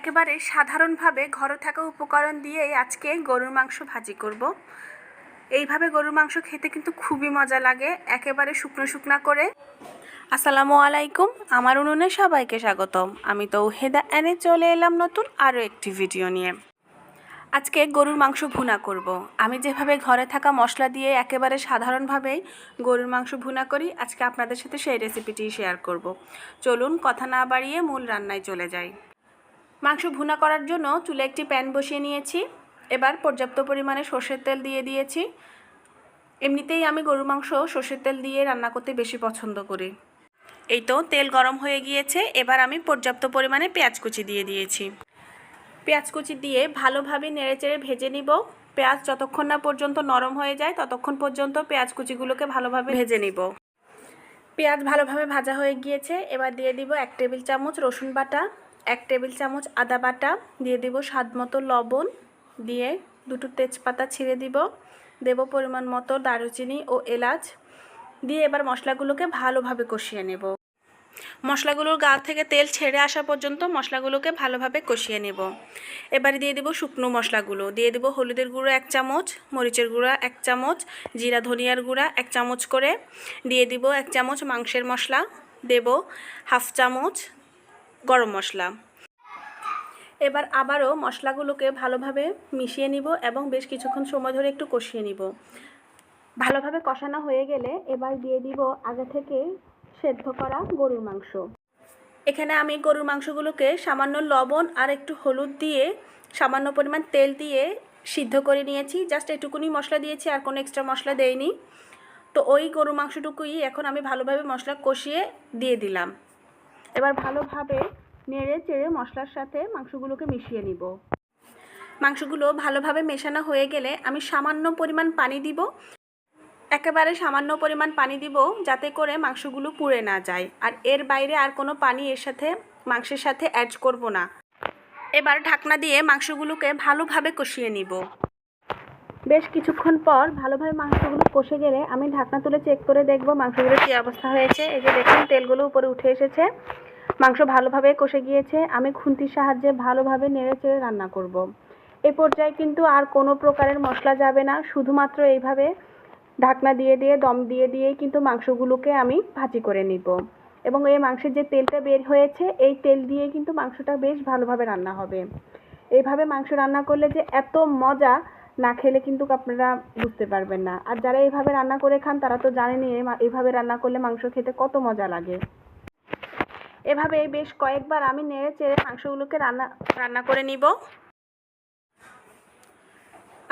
একেবারে সাধারণভাবে ঘরে থাকা উপকরণ দিয়েই আজকে গরুর মাংস ভাজি করব। এইভাবে গরুর মাংস খেতে কিন্তু খুবই মজা লাগে, একেবারে শুকনো শুকনা করে আসসালামু আলাইকুম, আমার উনুনে সবাইকে স্বাগতম আমি তো হেদা এনে চলে এলাম নতুন আরও একটি ভিডিও নিয়ে আজকে গরুর মাংস ভুনা করব। আমি যেভাবে ঘরে থাকা মশলা দিয়ে একেবারে সাধারণভাবেই গরুর মাংস ভুনা করি, আজকে আপনাদের সাথে সেই রেসিপিটি শেয়ার করব। চলুন, কথা না বাড়িয়ে মূল রান্নায় চলে যাই মাংস ভুনা করার জন্য চুলে একটি প্যান বসিয়ে নিয়েছি। এবার পর্যাপ্ত পরিমাণে সর্ষের তেল দিয়ে দিয়েছি। এমনিতেই আমি গরুর মাংস সর্ষের তেল দিয়ে রান্না করতে বেশি পছন্দ করি। এই তো তেল গরম হয়ে গিয়েছে, এবার আমি পর্যাপ্ত পরিমাণে পেঁয়াজ কুচি দিয়ে দিয়েছি। পেঁয়াজ কুচি দিয়ে ভালোভাবে নেড়েচেড়ে ভেজে নিব। পেঁয়াজ যতক্ষণ না পর্যন্ত নরম হয়ে যায়, ততক্ষণ পর্যন্ত পেঁয়াজ কুচিগুলোকে ভালোভাবে ভেজে নিব। পেঁয়াজ ভালোভাবে ভাজা হয়ে গিয়েছে, এবার দিয়ে দিব এক টেবিল চামচ রসুন বাটা। এক টেবিল চামচ আদা বাটা, দিয়ে দিব স্বাদ মতো লবণ, দিয়ে দুটো তেজপাতা ছিঁড়ে দিব। দেব পরিমাণ মতো দারুচিনি ও এলাচ। দিয়ে এবার মশলাগুলোকে ভালোভাবে কষিয়ে নেব। মশলাগুলোর গা থেকে তেল ছেড়ে আসা পর্যন্ত মশলাগুলোকে ভালোভাবে কষিয়ে নেব। এবারে দিয়ে দেবো শুকনো মশলাগুলো। দিয়ে দেবো হলুদের গুঁড়ো এক চামচ, মরিচের গুঁড়া এক চামচ, জিরা, ধনিয়ার গুঁড়া এক চামচ করে। দিয়ে দিব এক চামচ মাংসের মশলা। দেব হাফ চামচ গরম মশলা। এবার আবারও মশলাগুলোকে ভালোভাবে মিশিয়ে নিব এবং বেশ কিছুক্ষণ সময় ধরে একটু কষিয়ে নিব। ভালোভাবে কষানো হয়ে গেলে এবার দিয়ে দিব আগে থেকে সেদ্ধ করা গরুর মাংস। এখানে আমি গরুর মাংসগুলোকে সামান্য লবণ আর একটু হলুদ দিয়ে সামান্য পরিমাণ তেল দিয়ে সিদ্ধ করে নিয়েছি। জাস্ট এটুকুনি মশলা দিয়েছি, আর কোনো এক্সট্রা মশলা দেইনি। তো ওই গরুর মাংসটুকুই এখন আমি ভালোভাবে মশলা কষিয়ে দিয়ে দিলাম। এবার ভালোভাবে নেড়ে চেড়ে মশলার সাথে মাংসগুলোকে মিশিয়ে নিব। মাংসগুলো ভালোভাবে মেশানো হয়ে গেলে আমি সামান্য পরিমাণ পানি দিব। একেবারে সামান্য পরিমাণ পানি দিব যাতে করে মাংসগুলো পুড়ে না যায়। আর এর বাইরে আর কোনো পানি এর সাথে মাংসের সাথে অ্যাড করব না। এবার ঢাকনা দিয়ে মাংসগুলোকে ভালোভাবে কষিয়ে নিব। বেশ কিছুক্ষণ পর ভালোভাবে মাংসগুলো কষে গেলে আমি ঢাকনা তুলে চেক করে দেখব মাংসগুলো কী অবস্থা হয়েছে। এই যে দেখুন, তেলগুলো উপরে উঠে এসেছে। মাংস ভালোভাবে কষে গিয়েছে। আমি খুন্তির সাহায্যে ভালোভাবে নেড়ে চেড়ে রান্না করব। এ পর্যায়ে কিন্তু আর কোনো প্রকারের মশলা যাবে না। শুধুমাত্র এইভাবে ঢাকনা দিয়ে দিয়ে, দম দিয়ে দিয়েই কিন্তু মাংসগুলোকে আমি ভাজি করে নিব। এবং এই মাংসের যে তেলটা বের হয়েছে, এই তেল দিয়ে কিন্তু মাংসটা বেশ ভালোভাবে রান্না হবে। এইভাবে মাংস রান্না করলে যে এত মজা না খেলে কিন্তু আপনারা বুঝতে পারবেন না। আর যারা এইভাবে রান্না করে খান, তারা তো জানেনই এইভাবে রান্না করলে মাংস খেতে কত মজা লাগে। এভাবে বেশ কয়েকবার আমি নেড়ে চেড়ে মাংসগুলোকে রান্না রান্না করে নিব।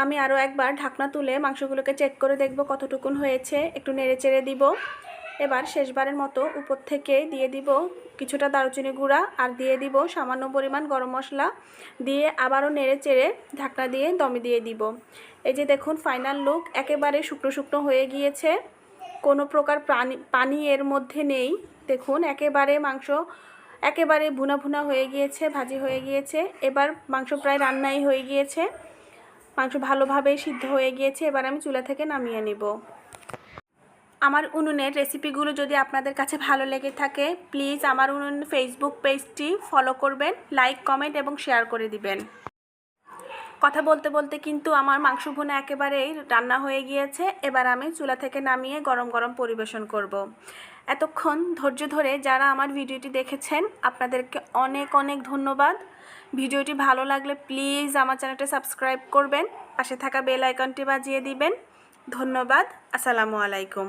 আমি আরও একবার ঢাকনা তুলে মাংসগুলোকে চেক করে দেখব কতটুকুন হয়েছে। একটু নেড়ে চেড়ে দিব। এবার শেষবারের মতো উপর থেকে দিয়ে দিব কিছুটা দারুচিনি গুঁড়া আর দিয়ে দিব সামান্য পরিমাণ গরম মশলা। দিয়ে আবারও নেড়ে চেড়ে ঢাকনা দিয়ে দমে দিয়ে দিব। এই যে দেখুন ফাইনাল লুক একেবারে শুকনো শুকনো হয়ে গিয়েছে। কোনো প্রকার প্রাণী পানি এর মধ্যে নেই। দেখুন, একেবারে মাংস একেবারে ভুনা ভুনা হয়ে গিয়েছে, ভাজি হয়ে গিয়েছে। এবার মাংস প্রায় রান্নাই হয়ে গিয়েছে। মাংস ভালোভাবে সিদ্ধ হয়ে গিয়েছে। এবার আমি চুলা থেকে নামিয়ে নেব। আমার উনুনের রেসিপিগুলো যদি আপনাদের কাছে ভালো লেগে থাকে প্লিজ আমার উনুন ফেসবুক পেজটি ফলো করবেন লাইক কমেন্ট এবং শেয়ার করে দিবেন। কথা বলতে বলতে কিন্তু আমার মাংস ভুনা একেবারেই রান্না হয়ে গিয়েছে। এবার আমি চুলা থেকে নামিয়ে গরম গরম পরিবেশন করব। এতক্ষণ ধৈর্য ধরে যারা আমার ভিডিওটি দেখেছেন, আপনাদেরকে অনেক অনেক ধন্যবাদ। ভিডিওটি ভালো লাগলে প্লিজ আমার চ্যানেলটি সাবস্ক্রাইব করবেন, পাশে থাকা বেল আইকনটি বাজিয়ে দিবেন। ধন্যবাদ, আসসালামু আলাইকুম।